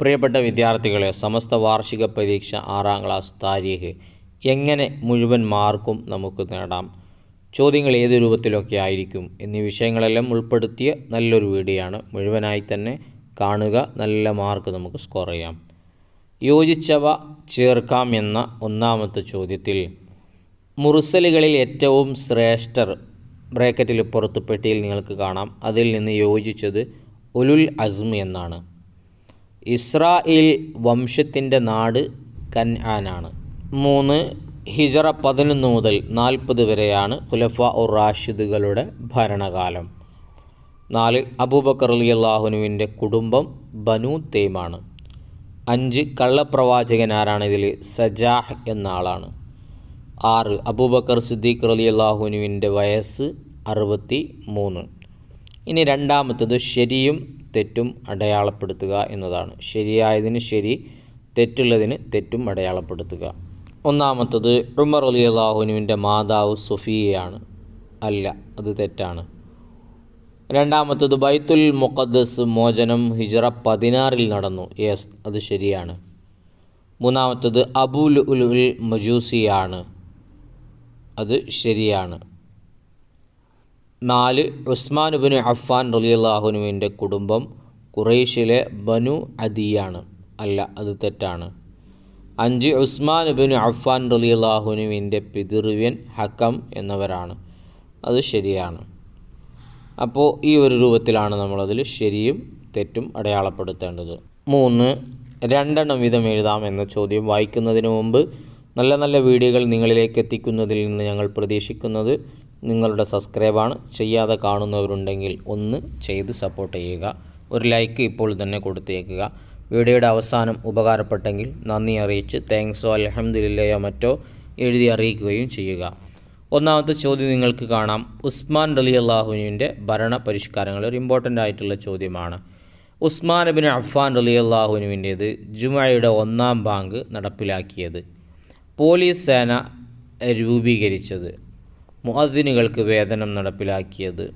പ്രിയപ്പെട്ട വിദ്യാർത്ഥികളെ സമസ്ത വാർഷിക പരീക്ഷ ആറാം ക്ലാസ് താരീഖ് എങ്ങനെ മുഴുവൻ മാർക്കും നമുക്ക് നേടാം? ചോദ്യങ്ങൾ ഏത് രൂപത്തിലൊക്കെ ആയിരിക്കും എന്നീ വിഷയങ്ങളെല്ലാം ഉൾപ്പെടുത്തിയ നല്ലൊരു വീഡിയോ ആണ് മുഴുവനായി തന്നെ കാണുക നല്ല മാർക്ക് നമുക്ക് സ്കോർ ചെയ്യാം. യോജിച്ചവ ചേർക്കാം എന്ന ഒന്നാമത്തെ ചോദ്യത്തിൽ മുറിസലുകളിൽ ഏറ്റവും ശ്രേഷ്ഠർ ബ്രാക്കറ്റിൽ പുറത്ത് പെട്ടിയിൽ നിങ്ങൾക്ക് കാണാം. അതിൽ നിന്ന് യോജിച്ചത് ഉലുൽ അസ്മി എന്നാണ്. ഇസ്രായേൽ വംശത്തിന്റെ നാട് കൻആനാണ് മൂന്ന് ഹിജറ പതിനൊന്ന് മുതൽ നാൽപ്പത് വരെയാണ് ഖുലഫ ഉർ റാഷിദുകളുടെ ഭരണകാലം. നാല് അബൂബക്കർ അലി അള്ളാഹുനുവിന്റെ കുടുംബം ബനു തേമാണ് അഞ്ച് കള്ളപ്രവാചകൻ ആരാണ് ഇതിൽ സജാഹ് എന്ന ആളാണ്. ആറ് അബൂബക്കർ സിദ്ദീഖ് അലി അള്ളാഹുനുവിന്റെ വയസ്സ് അറുപത്തി മൂന്ന് ഇനി രണ്ടാമത്തത് ശരിയും തെറ്റും അടയാളപ്പെടുത്തുക എന്നതാണ്. ശരിയായതിന് ശരി തെറ്റുള്ളതിന് തെറ്റും അടയാളപ്പെടുത്തുക. ഒന്നാമത്തത് ഉമർ അലി അള്ളാഹുനുവിന്റെ മാതാവ് സുഫിയയാണ്. അല്ല അത് തെറ്റാണ്. രണ്ടാമത്തത് ബൈത്തുൽ മുഖദ്ദസ് മോചനം ഹിജറ പതിനാറിൽ നടന്നു. യെസ് അത് ശരിയാണ്. മൂന്നാമത്തത് അബുൽ ഉൽ മജൂസിയാണ്. അത് ശരിയാണ്. നാല് ഉസ്മാൻ ബിൻ അഫ്ഫാൻ റലിയല്ലാഹുനുവിന്റെ കുടുംബം ഖുറൈഷിലെ ബനു അദിയാണ്. അല്ല അത് തെറ്റാണ്. അഞ്ച് ഉസ്മാൻ ബിൻ അഫ്ഫാൻ റലിയല്ലാഹുനുവിന്റെ പിതൃവ്യൻ ഹക്കം എന്നവരാണ്. അത് ശരിയാണ്. അപ്പോൾ ഈ ഒരു രൂപത്തിലാണ് നമ്മളതിൽ ശരിയും തെറ്റും അടയാളപ്പെടുത്തേണ്ടത്. മൂന്ന് രണ്ടെണ്ണം വീതം എഴുതാം എന്ന ചോദ്യം വായിക്കുന്നതിന് മുമ്പ് നല്ല നല്ല വീഡിയോകൾ നിങ്ങളിലേക്ക് എത്തിക്കുന്നതിൽ നിന്ന് ഞങ്ങൾ പ്രതീക്ഷിക്കുന്നത് നിങ്ങളുടെ സബ്സ്ക്രൈബാണ്. ചെയ്യാതെ കാണുന്നവരുണ്ടെങ്കിൽ ഒന്ന് ചെയ്ത് സപ്പോർട്ട് ചെയ്യുക. ഒരു ലൈക്ക് ഇപ്പോൾ തന്നെ കൊടുത്തേക്കുക. വീഡിയോയുടെ അവസാനം ഉപകാരപ്പെട്ടെങ്കിൽ നന്ദി അറിയിച്ച് താങ്ക്സോ അലഹമ്മദില്ലയോ മറ്റോ എഴുതി അറിയിക്കുകയും ചെയ്യുക. ഒന്നാമത്തെ ചോദ്യം നിങ്ങൾക്ക് കാണാം. ഉസ്മാൻ റലി അള്ളാഹുവിന്റെ ഭരണ പരിഷ്കാരങ്ങൾ ഒരു ഇമ്പോർട്ടന്റ് ആയിട്ടുള്ള ചോദ്യമാണ്. ഉസ്മാൻ ബിൻ അഫ്ഫാൻ റലി അള്ളാഹുവിന്റേത് ജുമായയുടെ ഒന്നാം ബാങ്ക് നടപ്പിലാക്കിയത്. പോലീസ് സേന രൂപീകരിച്ചത്. മുഅദ്ദിനുകൾക്ക് വേതനം നടപ്പിലാക്കിയത്.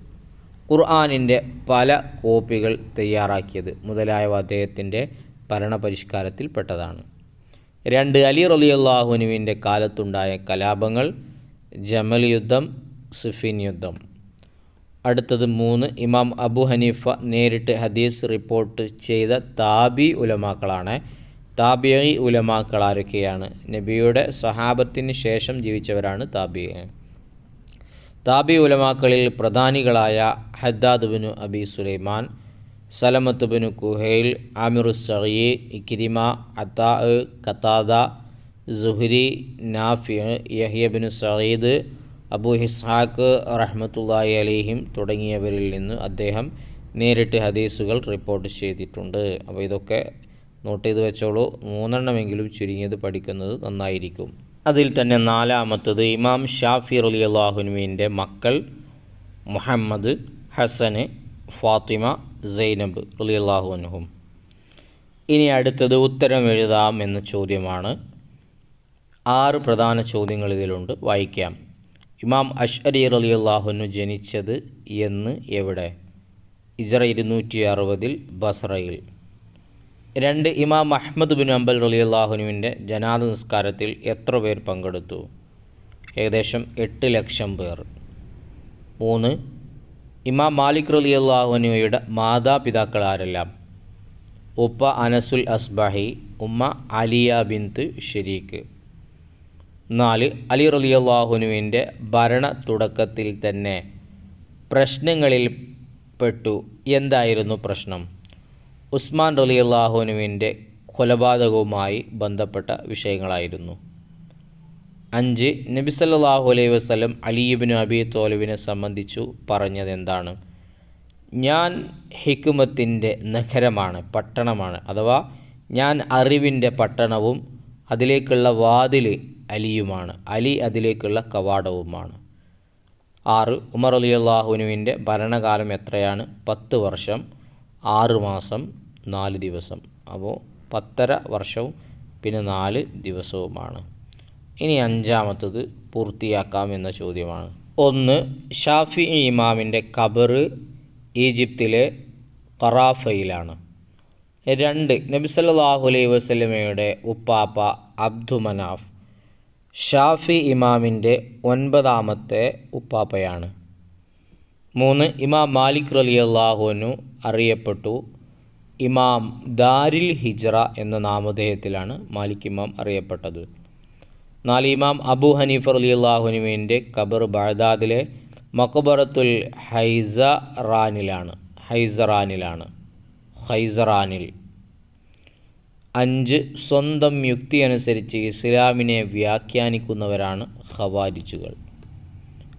ഖുർആാനിന്റെ പല കോപ്പികൾ തയ്യാറാക്കിയത് മുതലായവ അദ്ദേഹത്തിന്റെ ഭരണപരിഷ്കാരത്തിൽപ്പെട്ടതാണ്. രണ്ട് അലി റലിയല്ലാഹുനുവിന്റെ കാലത്തുണ്ടായ കലാപങ്ങൾ ജമൽ യുദ്ധം സിഫിൻ യുദ്ധം. അടുത്തത് മൂന്ന് ഇമാം അബു ഹനീഫ നേരിട്ട് ഹദീസ് റിപ്പോർട്ട് ചെയ്ത താബി ഉലമാക്കളാണ്. താബിയി ഉലമാക്കൾ ആരൊക്കെയാണ് നബിയുടെ സഹാബത്തിന് ശേഷം ജീവിച്ചവരാണ് താബി താബി ഉലമാക്കളിൽ പ്രധാനികളായ ഹദ്ദാദ് ബിനു അബി സുലൈമാൻ സലമത്ത് ബിനു കുഹൈൽ ആമിറു സഹീ ഇക്കിരിമ അത്താ കത്താദ സുഹരി നാഫി യഹിയ ബിനു സഹീദ് അബു ഹിസ്ഹാക്ക് റഹ്മത്തുല്ലാഹി അലിഹിം തുടങ്ങിയവരിൽ നിന്ന് അദ്ദേഹം നേരിട്ട് ഹദീസുകൾ റിപ്പോർട്ട് ചെയ്തിട്ടുണ്ട്. അപ്പോൾ ഇതൊക്കെ നോട്ട് ചെയ്ത് വെച്ചോളൂ. മൂന്നെണ്ണമെങ്കിലും ചുരുങ്ങിയത് പഠിക്കുന്നത് നന്നായിരിക്കും. അതിൽ തന്നെ നാലാമത്തത് ഇമാം ഷാഫി അലി അള്ളാഹുനുവിന്റെ മക്കൾ മുഹമ്മദ് ഹസന് ഫാത്തിമ സൈനബ് അലി അള്ളാഹുനുഹും ഇനി അടുത്തത് ഉത്തരം എഴുതാം എന്ന ചോദ്യമാണ്. ആറ് പ്രധാന ചോദ്യങ്ങൾ ഇതിലുണ്ട്. വായിക്കാം. ഇമാം അഷ്അരി അലി അള്ളാഹുനു ജനിച്ചത് എന്ന് എവിടെ? ഇജറ ഇരുന്നൂറ്റി അറുപതിൽ ബസറയിൽ രണ്ട് ഇമാം അഹമ്മദ് ബിൻ അംബൽ അലി അള്ളാഹുനുവിന്റെ ജനാദ നിസ്കാരത്തിൽ എത്ര പേർ പങ്കെടുത്തു? ഏകദേശം എട്ട് ലക്ഷം പേർ. മൂന്ന് ഇമാം മാലിക് റലി അള്ളാഹുനുവയുടെ മാതാപിതാക്കൾ ആരെല്ലാം ഉപ്പ അനസുൽ അസ്ബാഹി ഉമ്മ അലിയ ബിന്ത് ഷെരീഖ്. നാല് അലി റലി അള്ളാഹുനുവിന്റെ ഭരണ തുടക്കത്തിൽ തന്നെ പ്രശ്നങ്ങളിൽ പെട്ടു. എന്തായിരുന്നു പ്രശ്നം? ഉസ്മാൻ റലി അള്ളാഹുനുവിന്റെ കൊലപാതകവുമായി ബന്ധപ്പെട്ട വിഷയങ്ങളായിരുന്നു. അഞ്ച് നബി സല്ലല്ലാഹു അലൈഹി വസല്ലം അലിയുബിന് അബി തോലുവിനെ സംബന്ധിച്ചു പറഞ്ഞത് എന്താണ് ഞാൻ ഹിക്കുമത്തിന്റെ നഗരമാണ് പട്ടണമാണ്. അഥവാ ഞാൻ അറിവിന്റെ പട്ടണവും അതിലേക്കുള്ള വാതിൽ അലിയുമാണ്. അലി അതിലേക്കുള്ള കവാടവുമാണ്. ആറ് ഉമർ അലി അള്ളാഹുനുവിന്റെ ഭരണകാലം എത്രയാണ്? പത്ത് വർഷം ആറ് മാസം നാല് ദിവസം. അപ്പോൾ പത്തര വർഷവും പിന്നെ നാല് ദിവസവുമാണ്. ഇനി അഞ്ചാമത്തത് പൂർത്തിയാക്കാം എന്ന ചോദ്യമാണ്. ഒന്ന് ഷാഫി ഇമാമിന്റെ ഖബറ് ഈജിപ്തിലെ ഖറാഫയിലാണ്. രണ്ട് നബി സല്ലല്ലാഹു അലൈഹി വസല്ലമയുടെ ഉപ്പാപ്പ അബ്ദു മനാഫ് ഷാഫി ഇമാമിന്റെ ഒൻപതാമത്തെ ഉപ്പാപ്പയാണ്. മൂന്ന് ഇമാം മാലിക് റലി അള്ളാഹുനു അറിയപ്പെട്ടു. ഇമാം ദാരിൽ ഹിജ്റ എന്ന നാമധേയത്തിലാണ് മാലിക് ഇമാം അറിയപ്പെട്ടത്. നാല് ഇമാം അബു ഹനീഫ് അള്ളാഹുനുവിന്റെ ഖബർ ബഗ്ദാദിലെ മക്ബറത്തുൽ ഹൈസറാനിലാണ് ഹൈസറാനിലാണ് ഹൈസറാനിൽ. അഞ്ച് സ്വന്തം യുക്തി അനുസരിച്ച് ഇസ്ലാമിനെ വ്യാഖ്യാനിക്കുന്നവരാണ് ഖവാരിജുകൾ.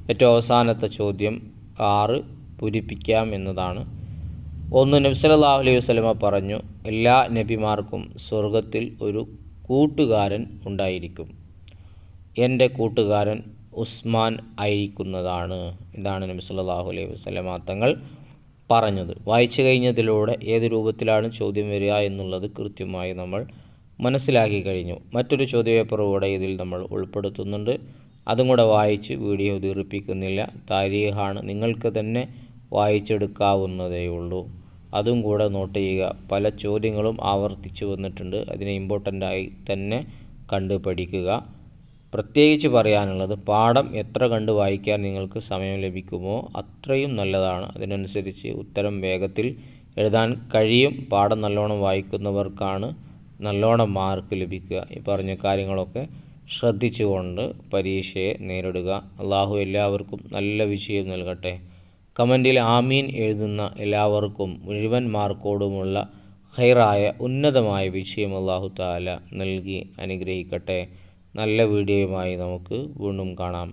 ഏറ്റവും അവസാനത്തെ ചോദ്യം ആറ് പൂരിപ്പിക്കാം എന്നതാണ്. ഒന്ന് നബി സല്ലല്ലാഹു അലൈഹി വസല്ലമ പറഞ്ഞു എല്ലാ നബിമാർക്കും സ്വർഗത്തിൽ ഒരു കൂട്ടുകാരൻ ഉണ്ടായിരിക്കും. എന്റെ കൂട്ടുകാരൻ ഉസ്മാൻ ആയിരിക്കുന്നതാണ് ഇതാണ് നബി അലൈഹി വസ്ലമ തങ്ങൾ പറഞ്ഞത്. വായിച്ചു കഴിഞ്ഞതിലൂടെ ഏത് രൂപത്തിലാണ് ചോദ്യം വരിക എന്നുള്ളത് കൃത്യമായി നമ്മൾ മനസ്സിലാക്കി കഴിഞ്ഞു. മറ്റൊരു ചോദ്യപേപ്പർ കൂടെ ഇതിൽ നമ്മൾ ഉൾപ്പെടുത്തുന്നുണ്ട്. അതും കൂടെ വായിച്ച് വീഡിയോ ദീർഘിപ്പിക്കുന്നില്ല താരീഖാണ് നിങ്ങൾക്ക് തന്നെ വായിച്ചെടുക്കാവുന്നതേ ഉള്ളൂ അതും കൂടെ നോട്ട് ചെയ്യുക. പല ചോദ്യങ്ങളും ആവർത്തിച്ചു വന്നിട്ടുണ്ട്. അതിനെ ഇമ്പോർട്ടന്റ് ആയി തന്നെ കണ്ട് പഠിക്കുക പ്രത്യേകിച്ച് പറയാനുള്ളത് പാഠം എത്ര കണ്ട് വായിക്കാൻ നിങ്ങൾക്ക് സമയം ലഭിക്കുമോ അത്രയും നല്ലതാണ്. അതിനനുസരിച്ച് ഉത്തരം വേഗത്തിൽ എഴുതാൻ കഴിയും. പാഠം നല്ലോണം വായിക്കുന്നവർക്കാണ് നല്ലോണം മാർക്ക് ലഭിക്കുക. ഈ പറഞ്ഞ കാര്യങ്ങളൊക്കെ ശ്രദ്ധിച്ചുകൊണ്ട് പരീക്ഷയെ നേരിടുക. അള്ളാഹു എല്ലാവർക്കും നല്ല വിജയം നൽകട്ടെ. കമന്റിൽ ആമീൻ എഴുതുന്ന എല്ലാവർക്കും മുഴുവൻ മാർക്കോടുമുള്ള ഹൈറായ ഉന്നതമായ വിഷയം അള്ളാഹു താല നൽകി അനുഗ്രഹിക്കട്ടെ. നല്ല വീഡിയോയുമായി നമുക്ക് വീണ്ടും കാണാം.